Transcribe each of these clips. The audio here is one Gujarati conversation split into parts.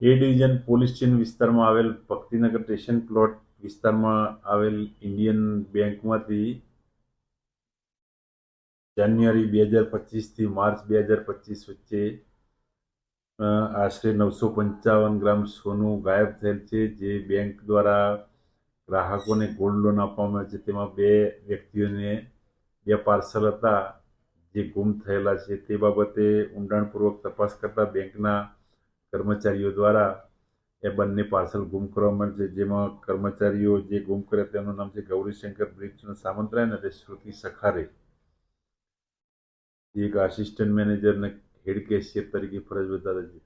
એ ડિવિઝન પોલીસ સ્ટેશન વિસ્તારમાં આવેલ ભક્તિનગર સ્ટેશન પ્લોટ વિસ્તારમાં આવેલ ઇન્ડિયન બેંકમાંથી જાન્યુઆરી બે હજાર પચીસથી માર્ચ બે હજાર પચીસ વચ્ચે આશરે નવસો પંચાવન ગ્રામ સોનું ગાયબ થયેલ છે, જે બેંક દ્વારા ગ્રાહકોને ગોલ્ડ લોન આપવામાં આવે છે. તેમાં બે વ્યક્તિઓને બે પાર્સલ હતા, જે ગુમ થયેલા છે. તે બાબતે ઊંડાણપૂર્વક તપાસ કરતા બેંકના કર્મચારીઓ દ્વારા એ બંને પાર્સલ ગુમ કરવામાં છે. જેમાં કર્મચારીઓ જે ગુમ કર્યા તેનું નામ છે ગૌરીશંકર બ્રિજચંદ સામંતરાય અને શ્રુતિ સખારે. એક આસિસ્ટન્ટ મેનેજરને હેડ કેશિયર તરીકે ફરજ બજાવે છે.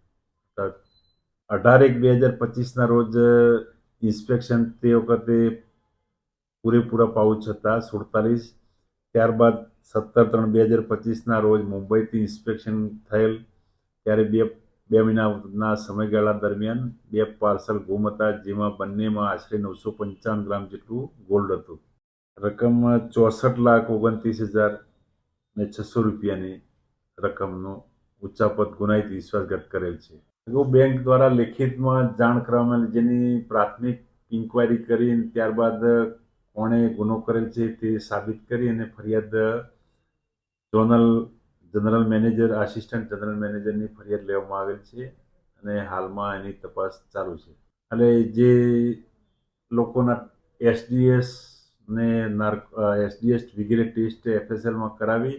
અઢાર એક બે હજાર પચીસના રોજ ઇન્સ્પેક્શન તે વખતે પૂરેપૂરા પાઉચ હતા, સુડતાલીસ. ત્યારબાદ સત્તર ત્રણ બે હજાર પચીસના રોજ મુંબઈથી ઇન્સ્પેક્શન થયેલ. ત્યારે બે બે મહિનાના સમયગાળા દરમિયાન બે પાર્સલ ગુમ હતા, જેમાં બંનેમાં આશરે નવસો પંચાવન ગ્રામ જેટલું ગોલ્ડ હતું. રકમ ચોસઠ લાખ ઓગણત્રીસ હજાર ને છસો રૂપિયાની રકમનો ઉચ્ચાપત ગુનાહિત વિશ્વાસઘાત કરેલ છે. અગાઉ બેંક દ્વારા લેખિતમાં જાણ કરવામાં આવેલી જેની પ્રાથમિક ઇન્કવાયરી કરી ત્યારબાદ કોણે ગુનો કરેલ છે તે સાબિત કરી અને ફરિયાદ zonal general manager, assistant general મેનેજરની ફરિયાદ લેવામાં આવેલ છે અને હાલમાં એની તપાસ ચાલુ છે. અને જે લોકોના એસડીએસ ને એસડીએસ વગેરે ટેસ્ટ એફએસએલમાં કરાવી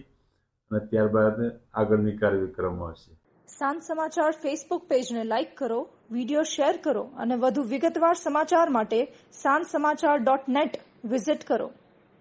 અને ત્યારબાદ આગળની કાર્યવાહી કરવામાં આવશે. સાંજ સમાચાર ફેસબુક પેજને લાઇક કરો, વીડિયો શેર કરો અને વધુ વિગતવાર સમાચાર માટે સાંજ સમાચાર ડોટ નેટ વિઝિટ કરો.